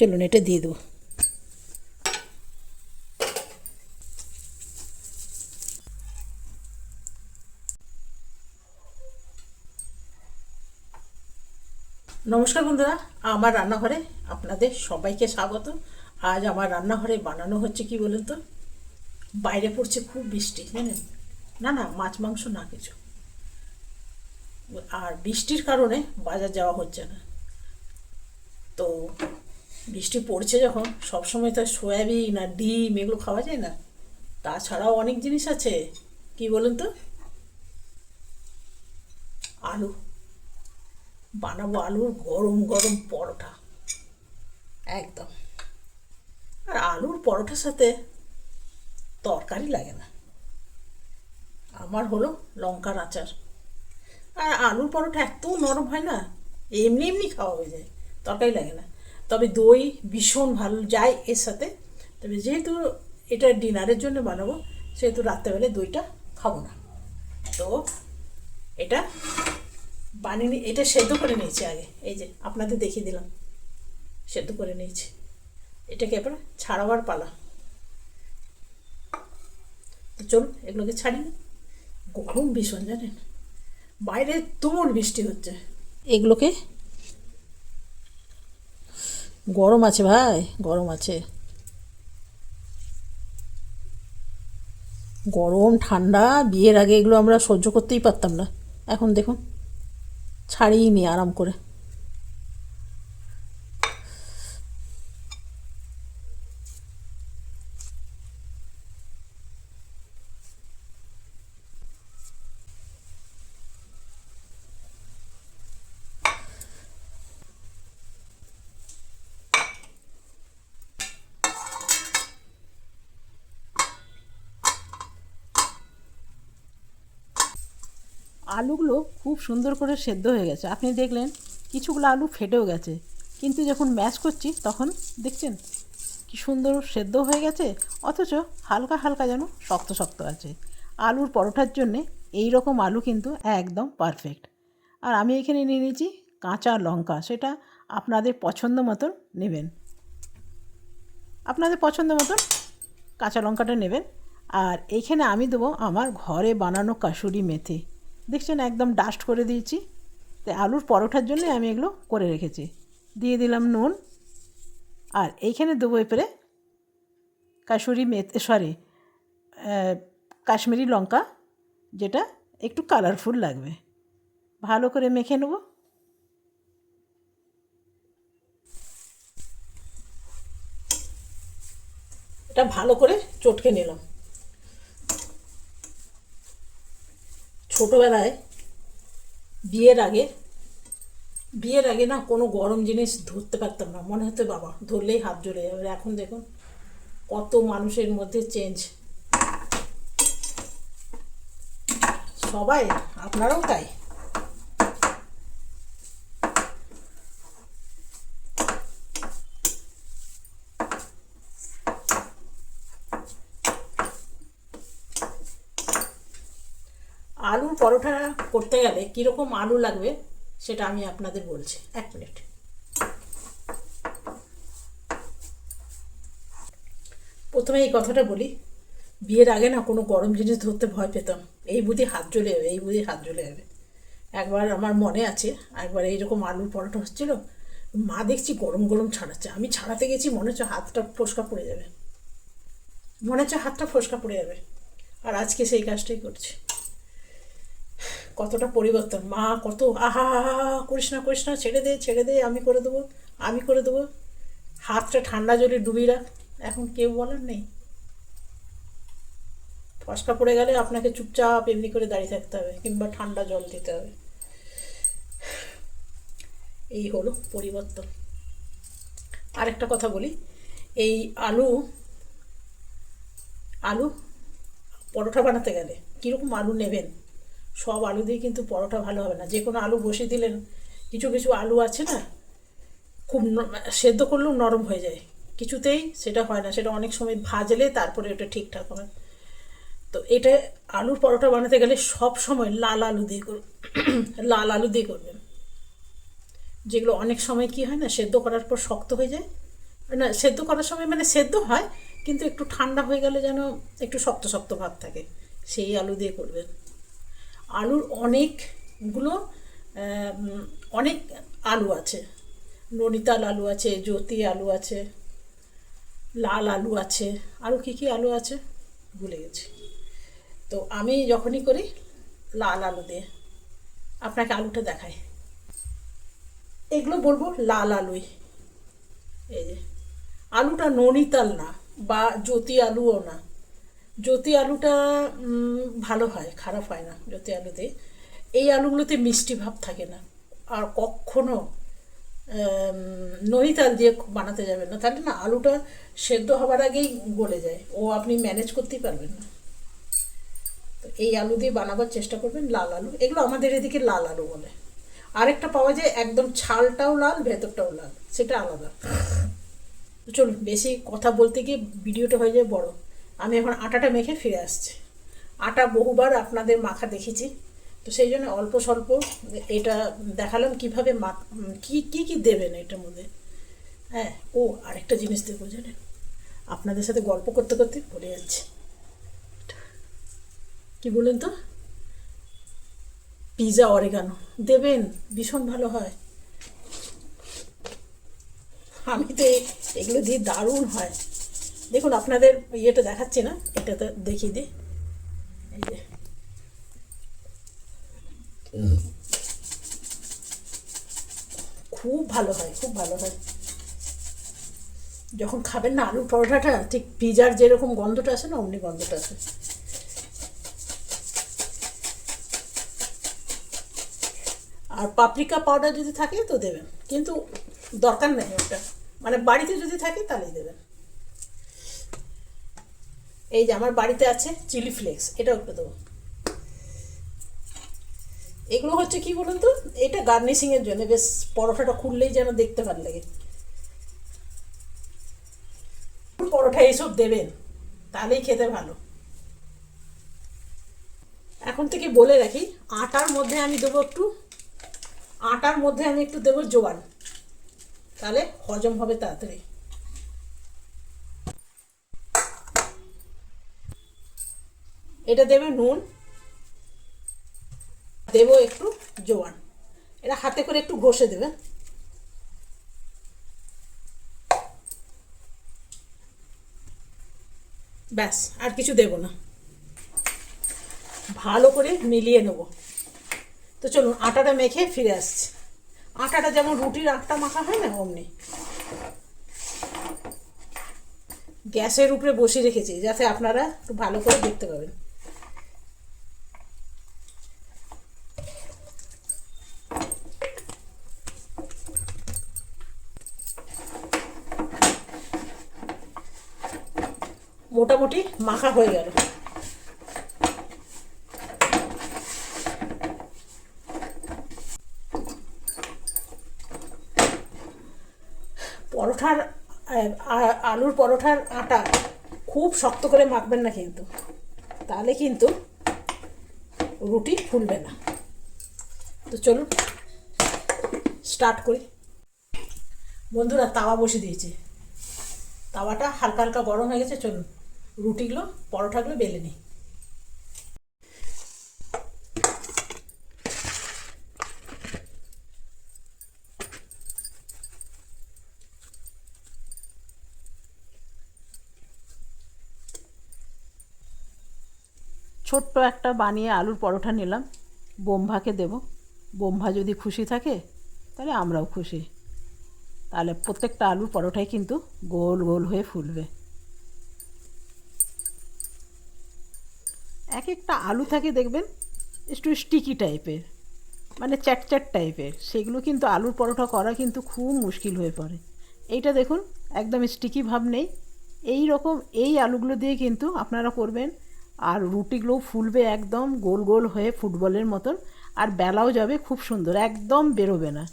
চলুন, এটা দিয়ে দেবো। নমস্কার বন্ধুরা, আমার রান্নাঘরে আপনাদের সবাইকে স্বাগত। আজ আমার রান্নাঘরে বানানো হচ্ছে কি বলুন তো? বাইরে পড়ছে খুব বৃষ্টি, জানেন? না না, মাছ, মাংস না কিছু। আর বৃষ্টির কারণে বাজার যাওয়া হচ্ছে না। তো বৃষ্টি পড়ছে যখন, সবসময় তো সয়াবিন আর ডিম এগুলো খাওয়া যায় না। তাছাড়াও অনেক জিনিস আছে। কি বলুন তো? আলু। বানাবো আলুর গরম গরম পরোটা। একদম। আর আলুর পরোটার সাথে তরকারি লাগে না। আমার হলো লঙ্কার আচার। আর আলুর পরোটা এত নরম হয় না, এমনি এমনি খাওয়া হয়ে যায়। তরকারি লাগে না। তবে দই ভীষণ ভালো যায় এর সাথে। তবে যেহেতু এটা ডিনারের জন্য বানাবো, সেহেতু রাত্রেবেলায় দইটা খাব না। তো এটা বানিয়ে এটা সেদ্ধ করে নিয়েছি আগে। এই যে আপনাদের দেখিয়ে দিলাম। সেদ্ধ করে নিয়েছি। এটাকে এবার ছাড়াবার পালা। তো চলুন, এগুলোকে নিই। গরম ভীষণ জানেন। বাইরে তুমুল বৃষ্টি হচ্ছে। এগুলোকে গরম আছে ভাই, গরম আছে। গরম, ঠান্ডা, বিয়ের আগে এগুলো আমরা সহ্য করতেই পারতাম না। এখন দেখুন, ছাড়িয়ে নি আরাম করে। আলুগুলো খুব সুন্দর করে সেদ্ধ হয়ে গেছে। আপনি দেখলেন কিছুগুলো আলু ফেটেও গেছে। কিন্তু যখন ম্যাশ করছি তখন দেখছেন কি সুন্দর সেদ্ধ হয়ে গেছে, অথচ হালকা হালকা যেন শক্ত শক্ত আছে। আলুর পরোটার জন্যে এই রকম আলু কিন্তু একদম পারফেক্ট আর আমি এখানে নিয়ে নিয়েছি কাঁচা লঙ্কা, সেটা আপনাদের পছন্দ মতন নেবেন। আপনাদের পছন্দ মতন কাঁচা লঙ্কাটা নেবেন। আর এইখানে আমি দেবো আমার ঘরে বানানো কাসুরি মেথি। দেখছেন একদম ডাস্ট করে দিয়েছি। তাই আলুর পরোটার জন্য আমি এগুলো করে রেখেছি। দিয়ে দিলাম নুন। আর এইখানে দেবো এপরে কাসুরি মেথি সরি কাশ্মীরি লঙ্কা, যেটা একটু কালারফুল লাগবে। ভালো করে মেখে নেব। এটা ভালো করে চটকে নিলাম। ছোটোবেলায় বিয়ের আগে বিয়ের আগে না কোনো গরম জিনিস ধরতে পারতাম না। মনে হতো, বাবা, ধরলেই হাত জ্বলে যাবে। এখন দেখুন, কত মানুষের মধ্যে চেঞ্জ সবাই, আপনারাও তাই। আলুর পরোটা করতে গেলে কীরকম আলু লাগবে সেটা আমি আপনাদের বলছি। এক মিনিট। প্রথমে এই কথাটা বলি, বিয়ের আগে না কোনো গরম জিনিস ধরতে ভয় পেতাম। এই বুদ্ধি হাত জ্বলে যাবে, এই বুদ্ধি হাত জ্বলে যাবে। একবার আমার মনে আছে, একবার এইরকম আলুর পরোটা হচ্ছিল, মা দেখছি গরম গরম ছাড়াচ্ছে। আমি ছাড়াতে গেছি, মনে হচ্ছে হাতটা ফোসকা পড়ে যাবে। মনে হচ্ছে হাতটা ফোসকা পড়ে যাবে। আর আজকে সেই কাজটাই করছি। কতটা পরিবর্তন। মা, কত আহা আহা করিস না করিস না, ছেড়ে দে ছেড়ে দে, আমি করে দেবো, আমি করে দেবো। হাতটা ঠান্ডা জলে ডুবিয়ে রাখ। এখন কেউ বলার নেই। ফসকা পড়ে গেলে আপনাকে চুপচাপ এমনি করে দাঁড়িয়ে থাকতে হবে কিংবা ঠান্ডা জল দিতে হবে। এই হলো পরিবর্তন। আরেকটা কথা বলি। এই আলু আলু পরোটা বানাতে গেলে কীরকম আলু নেবেন? সব আলু দিয়ে কিন্তু পরোটা ভালো হবে না। যে কোনো আলু বসিয়ে দিলেন, কিছু কিছু আলু আছে না, খুব সেদ্ধ করলেও নরম হয়ে যায়। কিছুতেই সেটা হয় না, সেটা অনেক সময় ভাজলে তারপরে ওটা ঠিকঠাক হবে তো এটা আলুর পরোটা বানাতে গেলে সব সময় লাল আলু দিয়ে করুন লাল আলু দিয়ে করবেন। যেগুলো অনেক সময় কি হয় না, সেদ্ধ করার পর শক্ত হয়ে যায়। না, সেদ্ধ করার সময় মানে সেদ্ধ হয়, কিন্তু একটু ঠান্ডা হয়ে গেলে যেন একটু শক্ত শক্ত ভাব থাকে। সেই আলু দিয়ে করবেন। আলুর অনেকগুলো অনেক আলু আছে। ননিতাল আলু আছে, জ্যোতি আলু আছে, লাল আলু আছে। আরও কী কী আলু আছে? ভুলে গেছি। তো আমি যখনই করি, লাল আলু দিয়ে আপনাকে আলুটা দেখাই। এগুলো বলব লাল আলুই। এই যে, আলুটা ননিতাল না, বা জ্যোতি আলুও না। জ্যোতি আলুটা ভালো হয়, খারাপ হয় না জ্যোতি আলুতে। এই আলুগুলোতে মিষ্টি ভাব থাকে না। আর কখনো ননিতাল দিয়ে বানাতে যাবেন না। তাহলে না, আলুটা সেদ্ধ হবার আগেই গলে যায়। ও আপনি ম্যানেজ করতেই পারবেন না। তো এই আলু দিয়ে বানাবার চেষ্টা করবেন, লাল আলু। এগুলো আমাদের এদিকে লাল আলু বলে। আরেকটা পাওয়া যায় একদম ছালটাও লাল, ভেতরটাও লাল। সেটা আলাদা। চলুন, বেশি কথা বলতে গিয়ে ভিডিওটা হয়ে যায় বড়। আমি এখন আটাটা মেখে ফিরে আসছি। আটা বহুবার আপনাদের মাখা দেখেছি। তো সেই জন্য অল্প স্বল্প এটা দেখালাম কীভাবে মা কী কী কী দেবেন এটার মধ্যে। হ্যাঁ ও আরেকটা জিনিস দেবো জানেন? আপনাদের সাথে গল্প করতে করতে ভুলে যাচ্ছি। কি বলেন তো? Pizza oregano. দেবেন, ভীষণ ভালো হয়। আমি তো এগুলো দিয়ে দারুণ হয়। দেখুন, আপনাদের ইয়েটা দেখাচ্ছি না এটা তো দেখিয়ে দিই। এই যে। খুব ভালো হয়, খুব ভালো হয়। যখন খাবেন না, আলুর পরোটাটা, ঠিক পিজার যেরকম গন্ধটা আসে না, অমনি গন্ধটা আসে। আর পাপরিকা পাউডার যদি থাকে, তো দেবেন। কিন্তু দরকার নেই ওটা মানে বাড়িতে যদি থাকে, তাহলেই দেবেন। এই যে আমার বাড়িতে আছে চিলি ফ্লেক্স, এটাও একটু দেবো। এগুলো হচ্ছে কি বলুন তো? এটা গার্নিশিংয়ের জন্য, বেশ পরোটাটা খুললেই যেন দেখতে ভালো লাগে। পরোটা এইসব দেবেন, তাহলেই খেতে ভালো। এখন থেকে বলে রাখি, আটার মধ্যে আমি দেবো একটু, আটার মধ্যে আমি একটু দেবো জোয়ান। তাহলে হজম হবে তাড়াতাড়ি। এটা দেবে নুন, দেবো একটু জোয়ান। এটা হাতে করে একটু ঘষে দেবে। ব্যাস, আর কিছু দেব না। ভালো করে মিলিয়ে নেব। তো চলুন, আটাটা মেখে ফিরে আসছি। আটাটা যেমন রুটির আটটা মাখা হয় না, অমনি। গ্যাসের উপরে বসিয়ে রেখেছি, যাতে আপনারা একটু ভালো করে দেখতে পাবেন। মাখা হয়ে গেল। পরোঠার আলুর পরোঠার আটা খুব শক্ত করে মাখবেন না কিন্তু। তাহলে কিন্তু রুটি ফুলবে না। তো চলুন, স্টার্ট করি। বন্ধুরা, তাওয়া বসে দিয়েছি। তাওয়াটা হালকা হালকা গরম হয়ে গেছে, চলুন। রুটিগুলো পরোটাগুলো বেলে নিই। ছোট্ট একটা বানিয়ে আলুর পরোটা নিলাম। বোম্ভাকে দেব। বোম্ভা যদি খুশি থাকে, তাহলে আমরাও খুশি। তাহলে প্রত্যেকটা আলুর পরোটাই কিন্তু গোল গোল হয়ে ফুলবে। এক একটা আলু থাকে দেখবেন, একটু স্টিকি টাইপের মানে চ্যাটচ্যাট টাইপের সেগুলো কিন্তু আলুর পরোটা করা কিন্তু খুব মুশকিল হয়ে পড়ে। এইটা দেখুন, একদম স্টিকি ভাব নেই। এই রকম এই আলুগুলো দিয়ে কিন্তু আপনারা করবেন, আর রুটিগুলোও ফুলবে একদম গোল গোল হয়ে ফুটবলের মতন, আর বেলাও যাবে খুব সুন্দর, একদম বেরোবে না।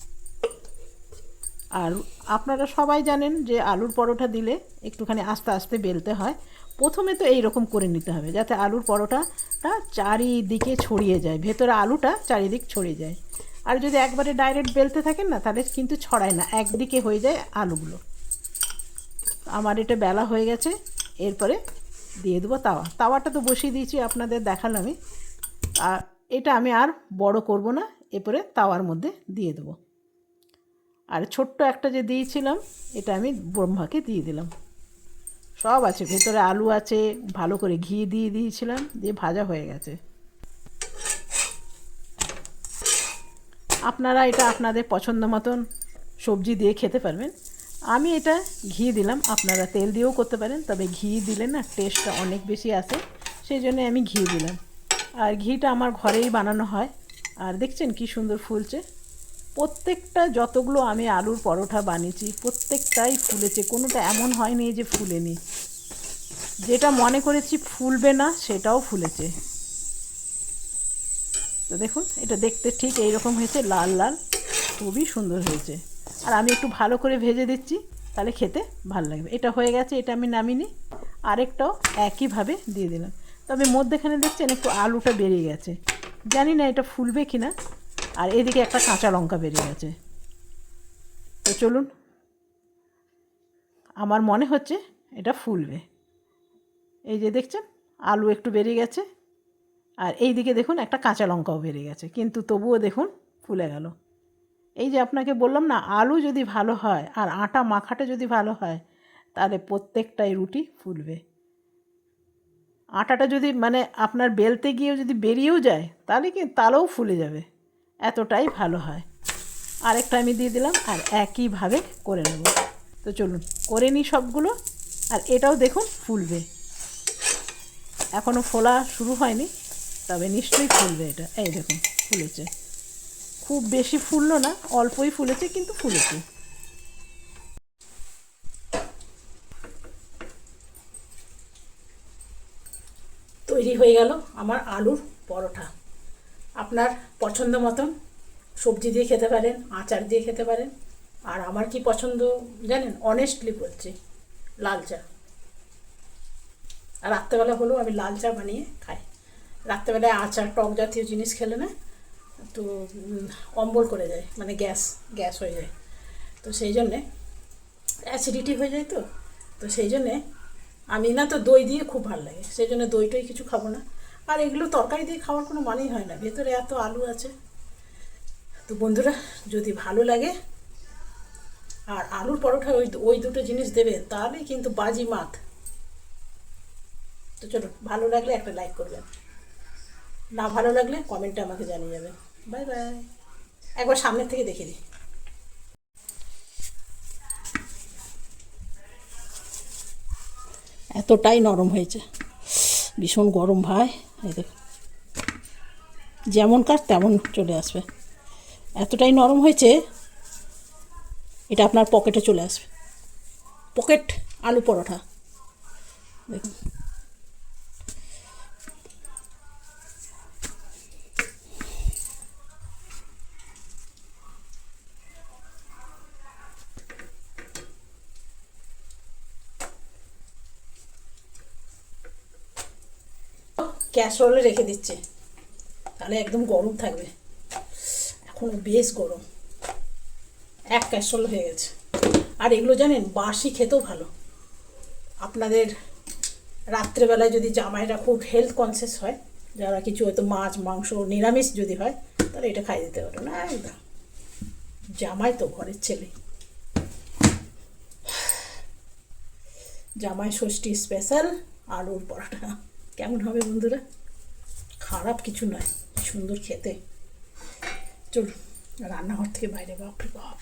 আর আপনারা সবাই জানেন যে আলুর পরোটা দিলে একটুখানি আস্তে আস্তে বেলতে হয়। প্রথমে তো এই রকম করে নিতে হবে যাতে আলুর পরোটাটা চারিদিকে ছড়িয়ে যায়, ভেতরে আলুটা চারিদিক ছড়িয়ে যায়। আর যদি একবারে ডাইরেক্ট বেলতে থাকেন না, তাহলে কিন্তু ছড়ায় না, একদিকে হয়ে যায় আলুগুলো। আমার এটা বেলা হয়ে গেছে, এরপরে দিয়ে দেবো তাওয়া। তাওয়াটা তো বসিয়ে দিয়েছি আপনাদের দেখালামই। আর এটা আমি আর বড় করব না, এরপরে তাওয়ার মধ্যে দিয়ে দেবো। আর ছোট্ট একটা যে দিয়েছিলাম, এটা আমি ব্রহ্মাকে দিয়ে দিলাম। সব আছে, ভেতরে আলু আছে, ভালো করে ঘি দিয়ে দিয়েছিলাম, দিয়ে ভাজা হয়ে গেছে। আপনারা এটা আপনাদের পছন্দ মতন সবজি দিয়ে খেতে পারবেন। আমি এটা ঘি দিলাম, আপনারা তেল দিয়েও করতে পারেন, তবে ঘি দিলে না টেস্টটা অনেক বেশি আসে, সেই জন্য আমি ঘি দিলাম। আর ঘিটা আমার ঘরেই বানানো হয়, আর দেখছেন কি সুন্দর ফুলছে। প্রত্যেকটা যতগুলো আমি আলুর পরোটা বানিয়েছি, প্রত্যেকটাই ফুলেছে। কোনোটা এমন হয়নি যে ফুলেনি। যেটা মনে করেছি ফুলবে না, সেটাও ফুলেছে। তো দেখুন, এটা দেখতে ঠিক এইরকম হয়েছে, লাল লাল, খুবই সুন্দর হয়েছে। আর আমি একটু ভালো করে ভেজে দিচ্ছি, তাহলে খেতে ভালো লাগবে। এটা হয়ে গেছে, এটা আমি নামিনি, আরেকটাও একইভাবে দিয়ে দিলাম। তবে মধ্যেখানে দেখছেন একটু আলুটা বেরিয়ে গেছে। জানি না এটা ফুলবে কি না আর এদিকে একটা কাঁচা লঙ্কা বেরিয়ে গেছে। তো চলুন। আমার মনে হচ্ছে এটা ফুলবে। এই যে দেখছেন, আলু একটু বেরিয়ে গেছে। আর এই দিকে দেখুন, একটা কাঁচা লঙ্কাও বেরিয়ে গেছে। কিন্তু তবুও দেখুন, ফুলে গেল। এই যে আপনাকে বললাম না, আলু যদি ভালো হয় আর আটা মাখাটা যদি ভালো হয়, তাহলে প্রত্যেকটাই রুটি ফুলবে। আটাটা যদি মানে আপনার বেলতে গিয়েও যদি বেরিয়েও যায়, তাহলে কি তাহলেও ফুলে যাবে। এতটাই ভালো হয়। আরেকটা আমি দিয়ে দিলাম আর একইভাবে করে নেব। তো চলুন, করে নিই সবগুলো। আর এটাও দেখুন ফুলবে। এখনও ফোলা শুরু হয়নি, তবে নিশ্চয়ই ফুলবে এটা। এই দেখুন, ফুলেছে। খুব বেশি ফুললো না, অল্পই ফুলেছে, কিন্তু ফুলেছে। তৈরি হয়ে গেল আমার আলুর পরোটা। আপনার পছন্দ মতন সবজি দিয়ে খেতে পারেন, আচার দিয়ে খেতে পারেন। আর আমার কি পছন্দ জানেন? অনেস্টলি বলছি, লাল চা। আর রাত্রেবেলা হলেও আমি লাল চা বানিয়ে খাই। রাত্রেবেলায় আচার, টক জাতীয় জিনিস খেলে না তো অম্বল করে যায় মানে গ্যাস গ্যাস হয়ে যায়। তো সেই জন্যে অ্যাসিডিটি হয়ে যায় তো তো সেই জন্যে আমি না তো দই দিয়ে খুব ভালো লাগে। সেই জন্য দইটই কিছু খাব না। আর এগুলো তরকারি দিয়ে খাওয়ার কোনো মানেই হয় না। ভেতরে এত আলু আছে। তো বন্ধুরা, যদি ভালো লাগে, আর আলুর পরোটা ওই ওই দুটো জিনিস দেবে, তাহলেই কিন্তু বাজি মাত। তো চলো, ভালো লাগলে একটা লাইক করবেন। না ভালো লাগলে কমেন্টে আমাকে জানিয়ে যাবেন। Bye bye. একবার সামনের থেকে দেখে দিই। এতটাই নরম হয়েছে। ভীষণ গরম ভাই, এই দেখ। যেমন কার তেমন চলে আসবে। এতটাই নরম হয়েছে, এটা আপনার পকেটে চলে আসবে। পকেট আলু পরোটা। দেখুন। ক্যাসরোলে রেখে দিচ্ছে। তাহলে একদম গরম থাকবে। এখন বেশ গরম। এক ক্যাসরোল হয়ে গেছে। আর এগুলো জানেন, বাসি খেতেও ভালো। আপনাদের রাত্রেবেলায় যদি জামাইরা খুব হেলথ কনসিয়াস হয়, যারা কিছু হয়তো মাছ, মাংস, নিরামিষ যদি হয়, তাহলে এটা খাই দিতে পারো না। একদম জামাই তো ঘরের ছেলে। জামাই ষষ্ঠী স্পেশাল আলুর পরোটা। কেমন হবে বন্ধুরা? খারাপ কিছু নয় সুন্দর খেতে। চলুন রান্নাঘর থেকে বাইরে বাপরে বাপ।